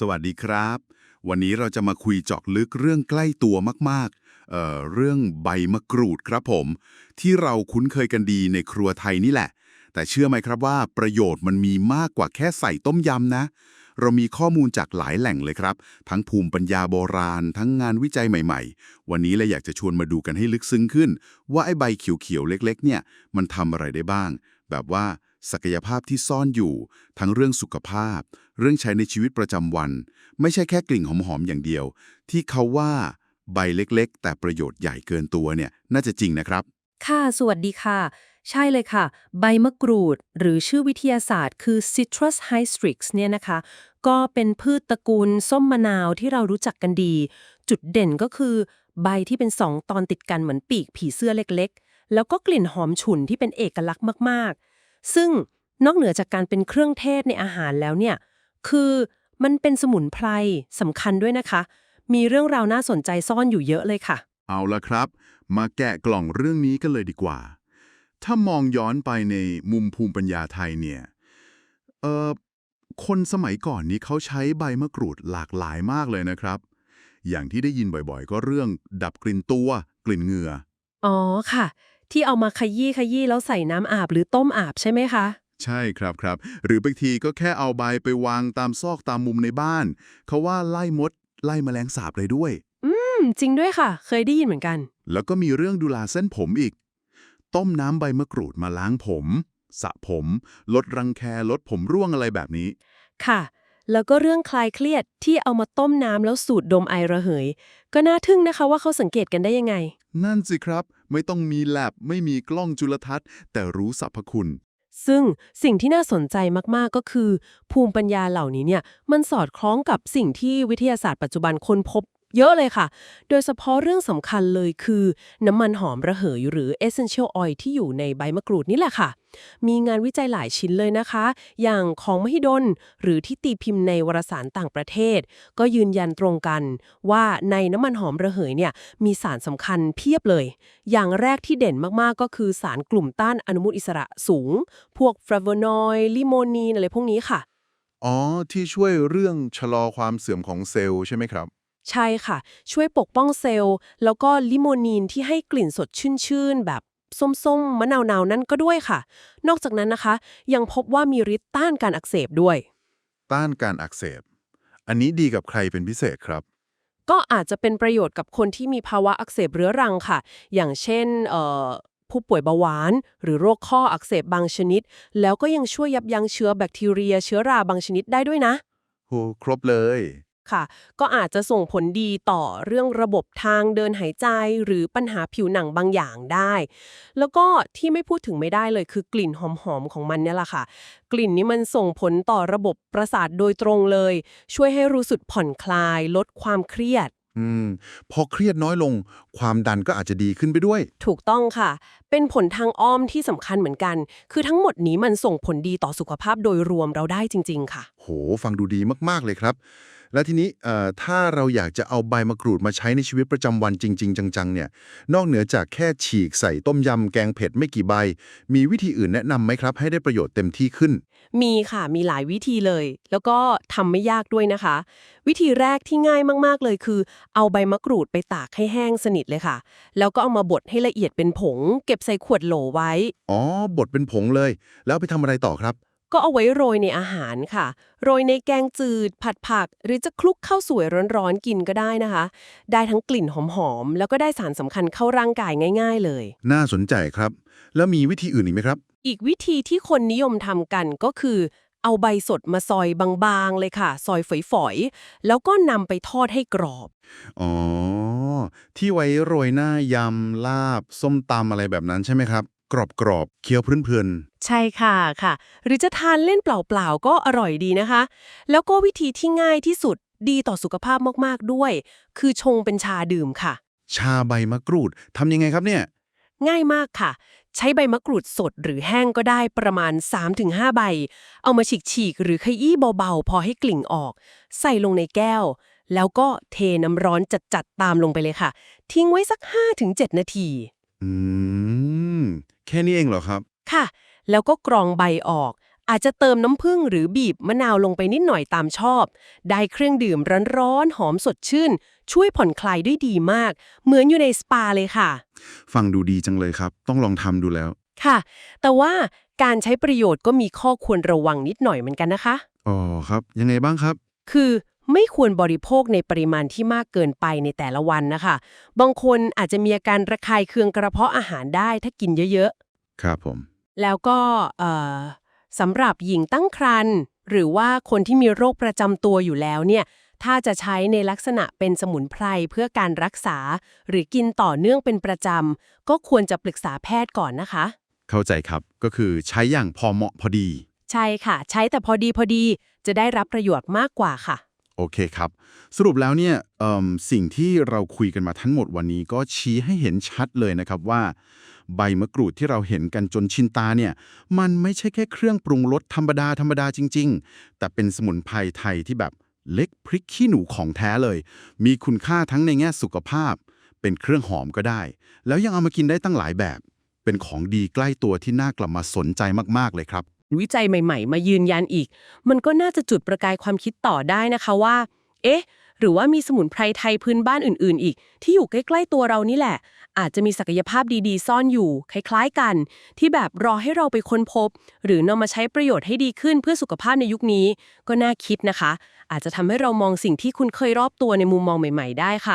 สวัสดีครับ วันนี้เราจะมาคุยเจาะลึกเรื่องใกล้ตัวมากๆเอ่อเรื่องใบมะกรูดครับผม ที่เราคุ้นเคยกันดีในครัวไทยนี่แหละ แต่เชื่อไหมครับว่าประโยชน์มันมีมากกว่าแค่ใส่ต้มยำนะ เรามีข้อมูลจากหลายแหล่งเลยครับ ทั้งภูมิปัญญาโบราณ ทั้งงานวิจัยใหม่ ๆ วันนี้เลยอยากจะชวนมาดูกันให้ลึกซึ้งขึ้น ว่าไอ้ใบเขียวๆเล็ก ๆ เนี่ยมันทำอะไรได้บ้าง แบบว่า ศักยภาพที่ซ่อนอยู่ ทั้งเรื่องสุขภาพ เรื่องใช้ในชีวิตประจำวัน ไม่ใช่แค่กลิ่นหอมๆอย่างเดียว ที่เขาว่าใบเล็กๆ แต่ประโยชน์ใหญ่เกินตัวเนี่ยน่าจะจริงนะครับ ค่ะ สวัสดีค่ะ ใช่เลยค่ะ ใบมะกรูด หรือชื่อวิทยาศาสตร์คือ Citrus hystrix เนี่ยนะคะ ก็เป็นพืชตระกูลส้มมะนาวที่เรารู้จักกันดี จุดเด่นก็คือ ใบที่เป็นสองตอนติดกันเหมือนปีกผีเสื้อเล็กๆ แล้วก็กลิ่นหอมฉุนที่เป็นเอกลักษณ์มากๆ ซึ่งนอกเหนือจากการเป็นเครื่องเทศในอาหารแล้วเนี่ย คือมันเป็นสมุนไพรสำคัญด้วยนะคะ มีเรื่องราวน่าสนใจซ่อนอยู่เยอะเลยค่ะ เอาละครับ มาแกะกล่องเรื่องนี้กันเลยดีกว่า ถ้ามองย้อนไปในมุมภูมิปัญญาไทยเนี่ย เอ่อคนสมัยก่อนนี้เขาใช้ใบมะกรูดหลากหลายมากเลยนะครับ อย่างที่ได้ยินบ่อยๆ ก็เรื่องดับกลิ่นตัว กลิ่นเหงื่อ อ๋อค่ะ ที่เอามาขยี้ขยี้แล้วใส่น้ำอาบหรือต้มอาบใช่ไหมคะ ใช่ครับครับ หรือบางทีก็แค่เอาใบไปวางตามซอกตามมุมในบ้าน เขาว่าไล่มด ไล่แมลงสาบเลยด้วย อืม จริงด้วยค่ะ เคยได้ยินเหมือนกัน แล้วก็มีเรื่องดูแลเส้นผมอีก ต้มน้ำใบมะกรูดมาล้างผมสระผม ลดรังแคลดผมร่วงอะไรแบบนี้ ค่ะ แล้วก็เรื่องคลายเครียดที่เอามาต้มน้ำแล้วสูดดมไอระเหย ก็น่าทึ่งนะคะว่าเขาสังเกตกันได้ยังไง นั่นสิครับ ไม่ต้องมีแลบไม่มีกล้องจุลทรรศน์ แต่รู้สรรพคุณ ซึ่งสิ่งที่น่าสนใจมาก ๆ ก็คือ ภูมิปัญญาเหล่านี้เนี่ยมันสอดคล้องกับสิ่งที่วิทยาศาสตร์ปัจจุบันค้นพบ เยอะเลยค่ะ โดยเฉพาะเรื่องสำคัญเลยคือ น้ำมันหอมระเหยหรือ essential oil ที่อยู่ในใบมะกรูดนี่แหละค่ะ มีงานวิจัยหลายชิ้นเลยนะคะ อย่างของมหิดล หรือที่ตีพิมพ์ในวารสารต่างประเทศ ก็ยืนยันตรงกันว่าในน้ำมันหอมระเหยเนี่ยมีสารสำคัญเพียบเลย อย่างแรกที่เด่นมากๆก็คือสารกลุ่มต้านอนุมูลอิสระสูง พวกฟลาโวนอยด์ลิโมนีนอะไรพวกนี้ค่ะอ๋อ ที่ช่วยเรื่องชะลอความเสื่อมของเซลล์ใช่ไหมครับ ใช่ค่ะ ช่วยปกป้องเซลล์ แล้วก็ลิโมนีนที่ให้กลิ่นสดชื่นๆ แบบส้มๆ มะนาวๆ นั่นก็ด้วยค่ะ นอกจากนั้นนะคะ ยังพบว่ามีฤทธิ์ต้านการอักเสบด้วย ต้านการอักเสบ อันนี้ดีกับใครเป็นพิเศษครับ ก็อาจจะเป็นประโยชน์กับคนที่มีภาวะอักเสบเรื้อรังค่ะ อย่างเช่นเอ่อผู้ป่วยเบาหวาน หรือโรคข้ออักเสบบางชนิด แล้วก็ยังช่วยยับยั้งเชื้อแบคทีเรีย เชื้อราบางชนิดได้ด้วยนะ โห ครบเลย ค่ะ ก็อาจจะส่งผลดีต่อเรื่องระบบทางเดินหายใจ หรือปัญหาผิวหนังบางอย่างได้ แล้วก็ที่ไม่พูดถึงไม่ได้เลยคือกลิ่นหอมๆของมันเนี่ยแหละค่ะ กลิ่นนี้มันส่งผลต่อระบบประสาทโดยตรงเลย ช่วยให้รู้สึกผ่อนคลาย ลดความเครียดอืมพอเครียดน้อยลง ความดันก็อาจจะดีขึ้นไปด้วย ถูกต้องค่ะ เป็นผลทางอ้อมที่สำคัญเหมือนกัน คือทั้งหมดนี้มันส่งผลดีต่อสุขภาพโดยรวมเราได้จริง ๆ ค่ะ โห ฟังดูดีมาก ๆ เลยครับ แล้วทีนี้เอ่อถ้าเราอยากจะเอาใบมะกรูดมาใช้ในชีวิตประจำวันจริง ๆ จัง ๆ เนี่ย นอกเหนือจากแค่ฉีกใส่ต้มยำแกงเผ็ดไม่กี่ใบ มีวิธีอื่นแนะนำไหมครับ ให้ได้ประโยชน์เต็มที่ขึ้น มีค่ะ มีหลายวิธีเลย แล้วก็ทำไม่ยากด้วยนะคะ วิธีแรกที่ง่ายมาก ๆ เลยคือ เอาใบมะกรูดไปตากให้แห้งสนิทเลยค่ะ แล้วก็เอามาบดให้ละเอียดเป็นผง เก็บใส่ขวดโหลไว้ อ๋อ บดเป็นผงเลย แล้วไปทำอะไรต่อครับ ก็เอาไว้โรยในอาหารค่ะ โรยในแกงจืด ผัดผัก หรือจะคลุกข้าวสวยร้อนๆกินก็ได้นะคะ ได้ทั้งกลิ่นหอมๆ แล้วก็ได้สารสำคัญเข้าร่างกายง่าย ๆ เลย น่าสนใจครับ แล้วมีวิธีอื่นอีกไหมครับ อีกวิธีที่คนนิยมทำกันก็คือ เอาใบสดมาซอยบางๆเลยค่ะ ซอยฝอยๆ แล้วก็นำไปทอดให้กรอบ อ๋อ ที่ไว้โรยหน้ายำลาบ ส้มตำอะไรแบบนั้นใช่ไหมครับ กรอบๆเคี้ยวเพลินใช่ค่ะค่ะ หรือจะทานเล่นเปล่าๆ ก็อร่อยดีนะคะ แล้วก็วิธีที่ง่ายที่สุดดีต่อสุขภาพมากๆด้วย คือชงเป็นชาดื่มค่ะ ๆชาใบมะกรูดทำยังไงครับเนี่ย ง่ายมากค่ะ ใช้ใบมะกรูดสดหรือแห้งก็ได้ประมาณ 3-5 ใบ เอามาฉีกๆหรือขยี้เบาๆ พอให้กลิ่นออก ใส่ลงในแก้ว แล้วก็เทน้ำร้อนจัดๆตามลงไปเลยค่ะ ทิ้งไว้สัก 5-7 นาที อืม แค่นี้เองเหรอครับ ค่ะ แล้วก็กรองใบออก อาจจะเติมน้ำผึ้งหรือบีบมะนาวลงไปนิดหน่อยตามชอบ ได้เครื่องดื่มร้อนๆหอมสดชื่น ช่วยผ่อนคลายด้วยดีมาก เหมือนอยู่ในสปาเลยค่ะ ฟังดูดีจังเลยครับ ต้องลองทำดูแล้ว ค่ะ แต่ว่าการใช้ประโยชน์ก็มีข้อควรระวังนิดหน่อยเหมือนกันนะคะ อ๋อครับ ยังไงบ้างครับ คือ ไม่ควรบริโภคในปริมาณที่มากเกินไปในแต่ละวันนะคะ บางคนอาจจะมีอาการระคายเคืองกระเพาะอาหารได้ถ้ากินเยอะครับผมๆแล้วก็เอ่อสำหรับหญิงตั้งครรภ์หรือว่าคนที่มีโรคประจำตัวอยู่แล้วเนี่ย ถ้าจะใช้ในลักษณะเป็นสมุนไพรเพื่อการรักษา หรือกินต่อเนื่องเป็นประจำ ก็ควรจะปรึกษาแพทย์ก่อนนะคะ เข้าใจครับ ก็คือใช้อย่างพอเหมาะพอดี ใช่ค่ะ ใช้แต่พอดีพอดี จะได้รับประโยชน์มากกว่าค่ะ โอเคครับ สรุปแล้วเนี่ยสิ่งที่เราคุยกันมาทั้งหมดวันนี้ก็ชี้ให้เห็นชัดเลยนะครับว่า ใบมะกรูดที่เราเห็นกันจนชินตาเนี่ย มันไม่ใช่แค่เครื่องปรุงรสธรรมดาธรรมดาจริง ๆ แต่เป็นสมุนไพรไทยที่แบบเล็กพริกขี้หนูของแท้เลย มีคุณค่าทั้งในแง่สุขภาพ เป็นเครื่องหอมก็ได้ แล้วยังเอามากินได้ตั้งหลายแบบ เป็นของดีใกล้ตัวที่น่ากลับมาสนใจมากๆเลยครับ วิจัยใหม่ ๆ มายืนยันอีก มันก็น่าจะจุดประกายความคิดต่อได้นะคะว่า เอ๊ะ หรือว่ามีสมุนไพรไทยพื้นบ้านอื่น ๆ อีก ที่อยู่ใกล้ ๆ ตัวเรานี่แหละ อาจจะมีศักยภาพดีๆ ซ่อนอยู่ คล้ายๆกัน ที่แบบรอให้เราไปค้นพบ หรือนำมาใช้ประโยชน์ให้ดีขึ้นเพื่อสุขภาพในยุคนี้ ก็น่าคิดนะคะ อาจจะทำให้เรามองสิ่งที่คุณเคยรอบตัวในมุมมองใหม่ ๆ ได้ค่ะ